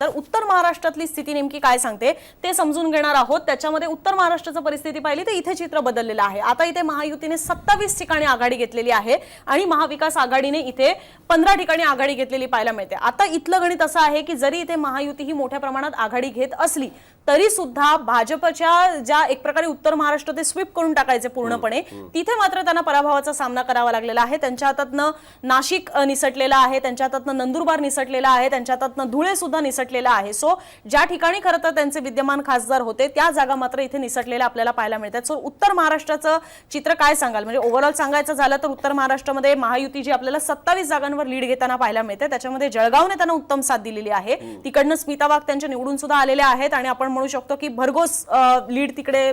तर उत्तर महाराष्ट्रातली स्थिती नेमकी काय सांगते ते समजून घेणार आहोत. त्याच्यामध्ये उत्तर महाराष्ट्राचं परिस्थिती पाहिली तर इथे चित्र बदललेलं आहे. आता इथे महायुतीने सत्तावीस ठिकाणी आघाडी घेतलेली आहे आणि महाविकास आघाडीने इथे पंधरा ठिकाणी आघाडी घेतलेली पाहायला मिळते. आता इथलं गणित असं आहे की जरी इथे महायुती ही मोठ्या प्रमाणात आघाडी घेत असली तरी सुद्धा भाजपच्या ज्या एक प्रकारे उत्तर महाराष्ट्र ते स्वीप करून टाकायचे पूर्णपणे तिथे मात्र त्यांना पराभवाचा सामना करावा लागलेला आहे. त्यांच्या हातातनं नाशिक निसटलेलं आहे त्यांच्या हातातनं नंदुरबार निसटलेला आहे त्यांच्या हातातनं धुळे सुद्धा निसटलेला आहे. सो ज्या ठिकाणी खरं तर त्यांचे विद्यमान खासदार होते त्या जागा मात्र इथे निसटलेल्या आपल्याला पाहायला मिळतात. सो उत्तर महाराष्ट्राचं चित्र काय सांगाल? म्हणजे ओव्हरऑल सांगायचं झालं तर उत्तर महाराष्ट्रामध्ये महायुती जी आपल्याला सत्तावीस जागांवर लीड घेताना पाहायला मिळते. त्याच्यामध्ये जळगावने त्यांना उत्तम साथ दिलेली आहे. तिकडनं स्मिता वाघ त्यांच्या निवडून सुद्धा आलेल्या आहेत आणि आपण म्हणू शकतो की भरघोस लीड तिकडे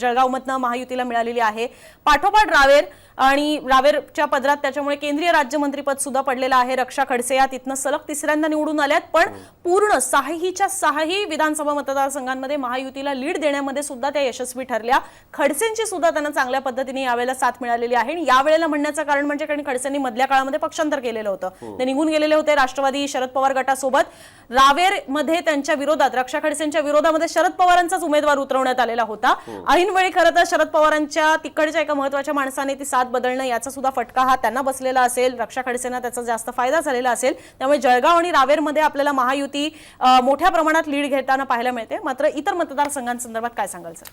जळगावमधनं महायुतीला मिळालेली आहे. पाठोपाठ रावेर आणि रावेरच्या पदरात त्याच्यामुळे केंद्रीय राज्यमंत्रीपद सुद्धा पडलेलं आहे. रक्षा खडसे या तिथनं सलग तिसऱ्यांदा निवडून आल्यात. पण पूर्ण सहाहीच्या सहाही विधानसभा मतदारसंघांमध्ये महायुतीला लीड देण्यामध्ये सुद्धा त्या यशस्वी ठरल्या. खडसेंची सुद्धा त्यांना चांगल्या पद्धतीने यावेळेला साथ मिळालेली आहे. आणि यावेळेला म्हणण्याचं कारण म्हणजे कारण खडसेंनी मधल्या काळामध्ये पक्षांतर केलेलं होतं. ते निघून गेलेले होते राष्ट्रवादी शरद पवार गटासोबत. रावेरमध्ये त्यांच्या विरोधात रक्षा खडसेंच्या विरोधामध्ये शरद पवारांचाच उमेदवार उतरवण्यात आलेला होता. ऐनवेळी खरं तर शरद पवारांच्या तिकडच्या एका महत्त्वाच्या माणसाने ती साथ बदलणं याचा सुद्धा फटका हा त्यांना बसलेला असेल. रक्षा खडसेंना त्याचा जास्त फायदा झालेला असेल. त्यामुळे जळगाव आणि रावेरमध्ये आपल्याला महायुती अं, मोठ्या प्रमाणात लीड घेताना पाहायला मिळते. मात्र इतर मतदारसंघांसंदर्भात काय सांगाल सर?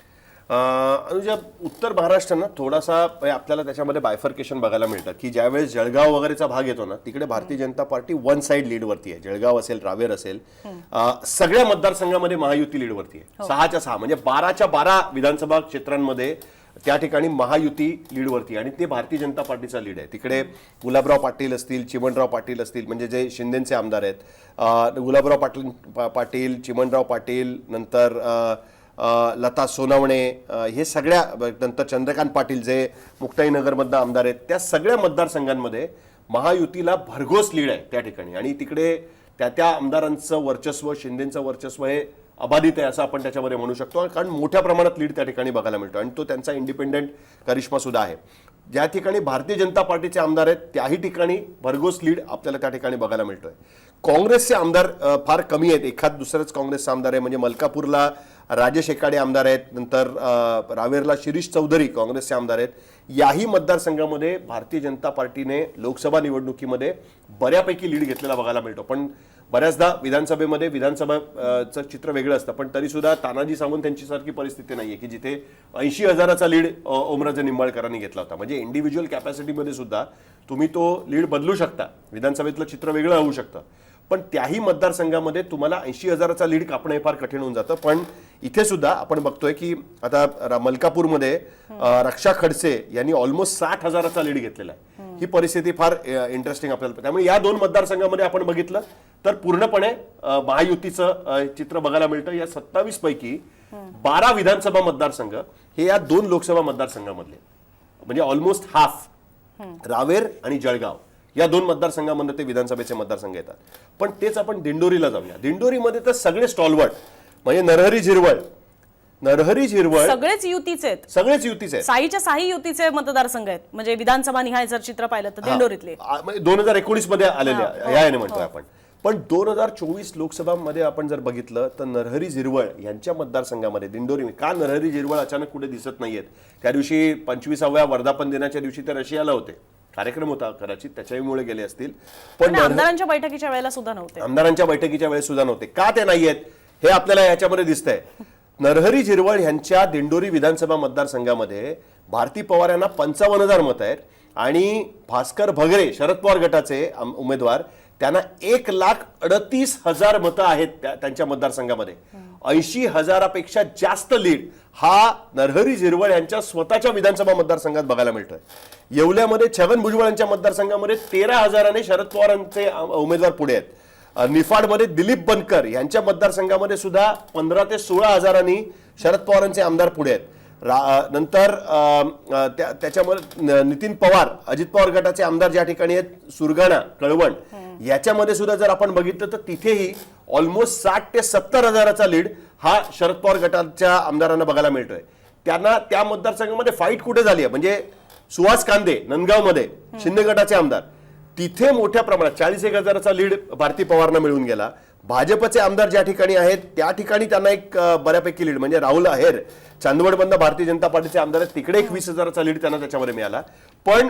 अनुजा उत्तर महाराष्ट्र ना थोडासा म्हणजे आपल्याला त्याच्यामध्ये बायफर्केशन बघायला मिळतं. की ज्यावेळेस जळगाव वगैरेचा भाग येतो ना तिकडे Bharatiya Janata party one side लीडवरती आहे. जळगाव असेल रावेर असेल सगळ्या मतदारसंघामध्ये महायुती लीडवरती आहे. सहाच्या सहा म्हणजे बाराच्या बारा विधानसभा क्षेत्रांमध्ये त्या ठिकाणी महायुती लीडवरती आणि ते भारतीय जनता पार्टीचा लीड आहे. तिकडे गुलाबराव पाटील असतील चिमणराव पाटील असतील म्हणजे जे शिंदेचे आमदार आहेत गुलाबराव पाटील पाटील चिमणराव पाटील नंतर लता सोनवणे हे सगळ्या नंतर चंद्रकांत पाटील जे मुक्ताईनगरमधनं आमदार आहेत त्या सगळ्या मतदारसंघांमध्ये महायुतीला भरघोस लीड आहे त्या ठिकाणी. आणि तिकडे त्या त्या आमदारांचं वर्चस्व शिंदेचं वर्चस्व हे अबाधित आहे असं आपण त्याच्यामध्ये म्हणू शकतो. कारण मोठ्या प्रमाणात लीड त्या ठिकाणी बघायला मिळतो. आणि तो त्यांचा इंडिपेंडेंट करिश्मा सुद्धा आहे. ज्या ठिकाणी भारतीय जनता पार्टीचे आमदार आहेत त्याही ठिकाणी भरघोस लीड आपल्याला त्या ठिकाणी बघायला मिळतोय. काँग्रेसचे आमदार फार कमी आहेत. एखाद दुसरंच काँग्रेसचा आमदार आहे म्हणजे मलकापूरला राजेश एकाडे आमदार आहेत नंतर रावेरला शिरीष चौधरी काँग्रेसचे आमदार आहेत. याही मतदारसंघामध्ये भारतीय जनता पार्टीने लोकसभा निवडणुकीमध्ये बऱ्यापैकी लीड घेतलेला बघायला मिळतो. पण बऱ्याचदा विधानसभेमध्ये विधानसभा चित्र वेगळं असतं पण तरी सुद्धा तानाजी सावंत यांची सारखी परिस्थिती आहे की जिथे ऐंशी हजाराचा लीड ओमराजे निंबाळकरांनी घेतला होता. म्हणजे इंडिव्हिज्युअल कॅपॅसिटीमध्ये सुद्धा तुम्ही तो लीड बदलू शकता. विधानसभेतलं चित्र वेगळं होऊ शकतं. पण त्याही मतदारसंघामध्ये तुम्हाला ऐंशी हजाराचा लीड कापणं हे फार कठीण होऊन जातं. पण इथे सुद्धा आपण बघतोय की आता मलकापूरमध्ये रक्षा खडसे यांनी ऑलमोस्ट साठ हजाराचा लीड घेतलेला आहे. ही परिस्थिती फार इंटरेस्टिंग आपल्याला त्यामुळे या दोन मतदारसंघामध्ये आपण बघितलं तर पूर्णपणे महायुतीचं चित्र बघायला मिळतं. या सत्तावीस पैकी बारा विधानसभा मतदारसंघ हे या दोन लोकसभा मतदारसंघामधले म्हणजे ऑलमोस्ट हाफ रावेर आणि जळगाव. या दोन मतदारसंघामध्ये ते विधानसभेचे मतदारसंघ येतात. पण तेच आपण दिंडोरीला जाऊया. दिंडोरीमध्ये तर सगळे स्टॉलवर्ड म्हणजे नरहरी झिरवळ नरहरी झिरवळ सगळेच युतीचे आहेत. सगळेच युतीचे आहेत. साईच्या साही युतीचे मतदारसंघ आहेत. म्हणजे विधानसभा निहाय जर चित्र पाहिलं तर दिंडोरीतले. म्हणजे दोन हजार एकोणीसमध्ये आलेले याने म्हणतोय आपण. पण दोन हजार चोवीस लोकसभामध्ये आपण जर बघितलं तर नरहरी झिरवळ यांच्या मतदारसंघामध्ये दिंडोरी का नरहरी झिरवळ अचानक कुठे दिसत नाहीयेत? त्या दिवशी पंचवीसाव्या वर्धापन दिनाच्या दिवशी ते रशियाला होते. कार्यक्रम होता कदाचित त्याच्यामुळे गेले असतील. पण आमदारांच्या बैठकीच्या वेळेला सुद्धा नव्हते. आमदारांच्या बैठकीच्या वेळेस सुद्धा नव्हते. का ते नाहीयेत हे आपल्याला याच्यामध्ये दिसतंय. नरहरी झिरवळ यांच्या दिंडोरी विधानसभा मतदारसंघामध्ये भारती पवार यांना पंचावन्न हजार मतं आहेत आणि भास्कर भगरे शरद पवार गटाचे उमेदवार त्यांना एक लाख अडतीस हजार मतं आहेत त्या- त्यांच्या मतदारसंघामध्ये. ऐंशी हजारापेक्षा जास्त लीड हा नरहरी झिरवळ यांच्या स्वतःच्या विधानसभा मतदारसंघात बघायला मिळतोय. येवल्यामध्ये छगन भुजबळ यांच्या मतदारसंघामध्ये तेरा हजाराने शरद पवारांचे उमेदवार पुढे आहेत. निफाडमध्ये दिलीप बनकर यांच्या मतदारसंघामध्ये सुद्धा पंधरा ते सोळा हजारांनी शरद पवारांचे आमदार पुढे आहेत. रा- नंतर त्या- त्याच्यामध्ये नितीन पवार अजित पवार गटाचे आमदार ज्या ठिकाणी आहेत सुरगाणा कळवण याच्यामध्ये सुद्धा जर आपण बघितलं तर तिथेही ऑलमोस्ट साठ ते सत्तर हजाराचा लीड हा शरद पवार गटाच्या आमदारांना बघायला मिळतोय. त्यांना त्या मतदारसंघामध्ये फाईट कुठे झाली आहे? म्हणजे सुहास कांदे नंदगावमध्ये शिंदे गटाचे आमदार. तिथे मोठ्या प्रमाणात चाळीस एक हजाराचा लीड भारती पवारना मिळून गेला. भाजपचे आमदार ज्या ठिकाणी आहेत त्या ठिकाणी त्यांना एक बऱ्यापैकी लीड म्हणजे राहुल आहेर चांदवडमधनं भारतीय जनता पार्टीचे आमदार आहेत तिकडे एक वीस हजाराचा लीड त्यांना त्याच्यामध्ये मिळाला. पण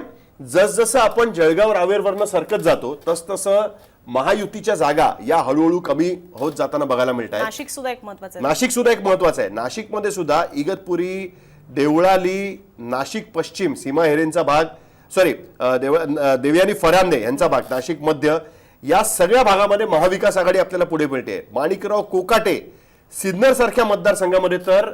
जसजसं आपण जळगाव रावेरवरनं सरकत जातो तस तसं महायुतीच्या जागा या हळूहळू कमी होत जाताना बघायला मिळत आहेत. नाशिक सुद्धा एक महत्वाचं आहे. नाशिक सुद्धा एक महत्वाचं आहे. नाशिकमध्ये सुद्धा इगतपुरी देवळाली नाशिक पश्चिम सीमा हेरेंचा भाग सॉरी देवयानी फरांदे यांचा भाग नाशिक मध्य या सगळ्या भागामध्ये महाविकास आघाडी आपल्याला पुढे मिळते. माणिकराव कोकाटे सिन्नर सारख्या मतदारसंघामध्ये तर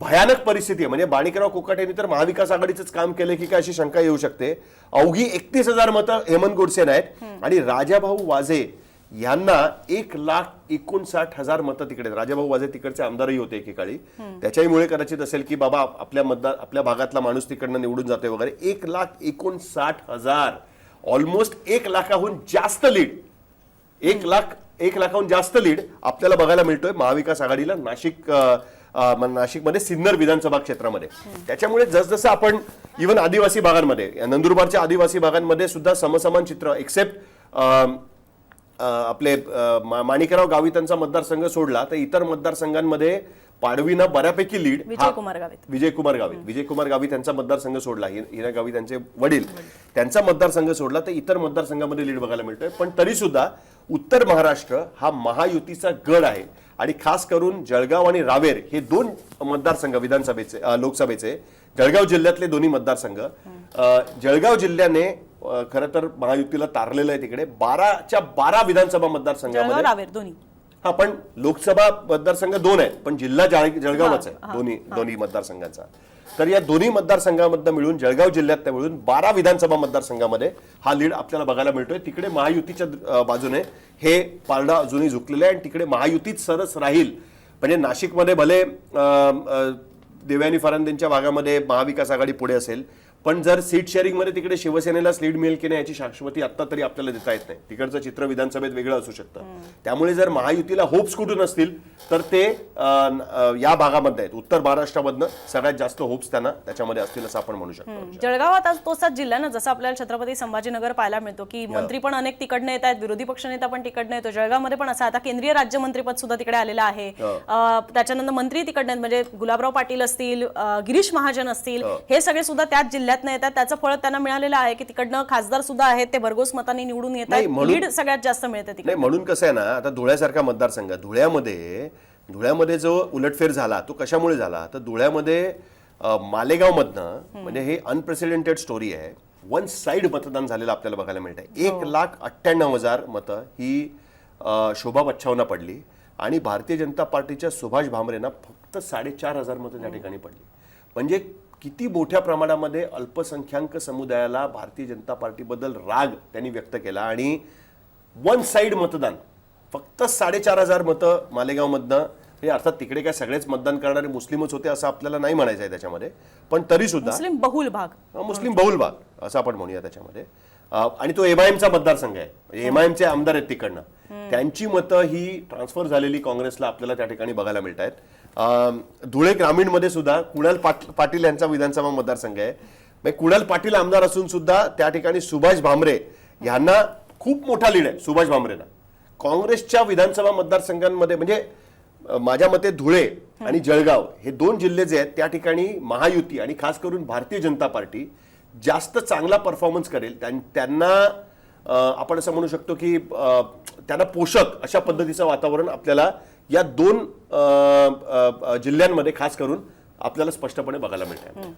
भयानक परिस्थिती आहे. म्हणजे माणिकराव कोकाटेंनी तर महाविकास आघाडीच काम केलं की काय अशी शंका येऊ शकते. अवघी एकतीस हजार मतं हेमंत गोडसेन आहेत. आणि राजाभाऊ वाजे यांना एक लाख एकोणसाठ हजार मतं तिकडे. राजाभाऊ वाजे तिकडचे आमदारही होते एकेकाळी. त्याच्याहीमुळे कदाचित असेल की बाबा आपल्या मतदार आपल्या भागातला माणूस तिकडनं निवडून जातोय वगैरे. एक लाख एकोणसाठ हजार ऑलमोस्ट एक लाखाहून जास्त लीड एक लाख एक लाखाहून जास्त लीड आपल्याला बघायला मिळतोय महाविकास आघाडीला नाशिक नाशिकमध्ये सिन्नर विधानसभा क्षेत्रामध्ये. त्याच्यामुळे जसजसं आपण इव्हन आदिवासी भागांमध्ये नंदुरबारच्या आदिवासी भागांमध्ये सुद्धा समसमान चित्र एक्सेप्ट आपले माणिकराव गावितांचा मतदारसंघ सोडला तर इतर मतदारसंघांमध्ये पाडवीना बऱ्यापैकी लीड विजयकुमार गावित. विजयकुमार गावित. विजयकुमार गावित यांचा मतदारसंघ सोडला. हि- हिना गावित यांचे वडील. त्यांचा मतदारसंघ सोडला तर इतर मतदारसंघामध्ये लीड बघायला मिळतोय. पण तरी सुद्धा उत्तर महाराष्ट्र हा महायुतीचा गड आहे. आणि खास करून जळगाव आणि रावेर हे दोन मतदारसंघ विधानसभेचे लोकसभेचे जळगाव जिल्ह्यातले दोन्ही मतदारसंघ. जळगाव जिल्ह्याने खरं तर महायुतीला तारलेलं आहे तिकडे. बाराच्या बारा विधानसभा मतदारसंघामध्ये रावेर दोन्ही. हा पण लोकसभा मतदारसंघ दोन आहेत पण जिल्हा जळ- जळगावच आहे दोन्ही दोन्ही मतदारसंघांचा. तर या दोन्ही मतदारसंघामधनं मिळून जळगाव जिल्ह्यात मिळून बारा विधानसभा मतदारसंघामध्ये हा लीड आपल्याला बघायला मिळतोय. तिकडे महायुतीच्या बाजूने हे पारडा अजूनही झुकलेलं आहे आणि तिकडे महायुतीत सरस राहील. म्हणजे नाशिकमध्ये भले देवयानी फरांदेंच्या भागामध्ये महाविकास आघाडी पुढे असेल पण जर सीट शेअरिंगमध्ये तिकडे शिवसेनेलाच लीड मिळेल की नाही याची शाश्वती आता तरी आपल्याला देता येत नाही. तिकडचं चित्र विधानसभेत वेगळं असू शकतं. त्यामुळे जर महायुतीला होप्स कुठून असतील तर ते या भागामध्ये आहेत. उत्तर महाराष्ट्रामधनं सगळ्यात जास्त होप्स त्यांना त्याच्यामध्ये असतील असं आपण म्हणू शकतो. जळगावात आज तोच जिल्हा ना जसं आपल्याला छत्रपती संभाजीनगर पाहायला मिळतो की मंत्री पण अनेक तिकडनं येत आहेत विरोधी पक्षनेता पण तिकडनं येतो. जळगावमध्ये पण असं आता केंद्रीय राज्यमंत्रीपद सुद्धा तिकडे आलेलं आहे. त्याच्यानंतर मंत्री तिकडनं आहेत, म्हणजे गुलाबराव पाटील असतील गिरीश महाजन असतील हे. सगळे सुद्धा त्याच जिल्ह्यातनं येतात त्याचं फळ त्यांना मिळालेलं आहे की तिकडनं खासदार सुद्धा आहेत ते भरघोस मतांनी निवडून येत लीड सगळ्यात जास्त मिळते तिकडे. नाही म्हणून कसं आहे ना आता धुळ्यासारखा मतदारसंघ धुळ्यामध्ये धुळ्यामध्ये जो उलटफेर झाला तो कशामुळे झाला? तर धुळ्यामध्ये अं, मालेगावमधनं म्हणजे हे अनप्रेसिडेंटेड स्टोरी आहे. वन साइड मतदान झालेलं आपल्याला बघायला मिळत आहे एक लाख अठ्ठ्याण्णव हजार मतं ही शोभा बच्छावना पडली आणि भारतीय जनता पार्टीच्या सुभाष भामरेंना फक्त साडेचार हजार मतं त्या ठिकाणी पडली. म्हणजे किती मोठ्या प्रमाणामध्ये अल्पसंख्याक समुदायाला भारतीय जनता पार्टीबद्दल राग त्यांनी व्यक्त केला आणि वन साइड मतदान फक्त साडेचार हजार मतं मालेगावमधनं हे अर्थात तिकडे काय सगळेच मतदान करणारे मुस्लिमच होते असं आपल्याला नाही म्हणायचं आहे त्याच्यामध्ये पण तरी सुद्धा मुस्लिम बहुल भाग. मुस्लिम बहुल भाग असं आपण म्हणूया त्याच्यामध्ये. आणि तो एमआयएमचा मतदारसंघ आहे. एमआयएमचे आमदार आहेत तिकडनं. त्यांची मतं ही ट्रान्सफर झालेली काँग्रेसला आपल्याला त्या ठिकाणी बघायला मिळत आहेत धुळे ग्रामीणमध्ये सुद्धा कुणाल पाटील यांचा विधानसभा मतदारसंघ आहे. म्हणजे कुणाल पाटील आमदार असून सुद्धा त्या ठिकाणी सुभाष भामरे यांना खूप मोठा लीड आहे सुभाष भामरेला. काँग्रेसच्या विधानसभा मतदारसंघांमध्ये म्हणजे माझ्या मते धुळे आणि जळगाव हे दोन जिल्हे जे आहेत त्या ठिकाणी महायुती आणि खास करून भारतीय जनता पार्टी जास्त चांगला परफॉर्मन्स करेल. त्यांना आपण असं म्हणू शकतो की त्यांना पोषक अशा पद्धतीचं वातावरण आपल्याला या दोन जिल्ह्यांमध्ये खास करून आपल्याला स्पष्टपणे बघायला मिळते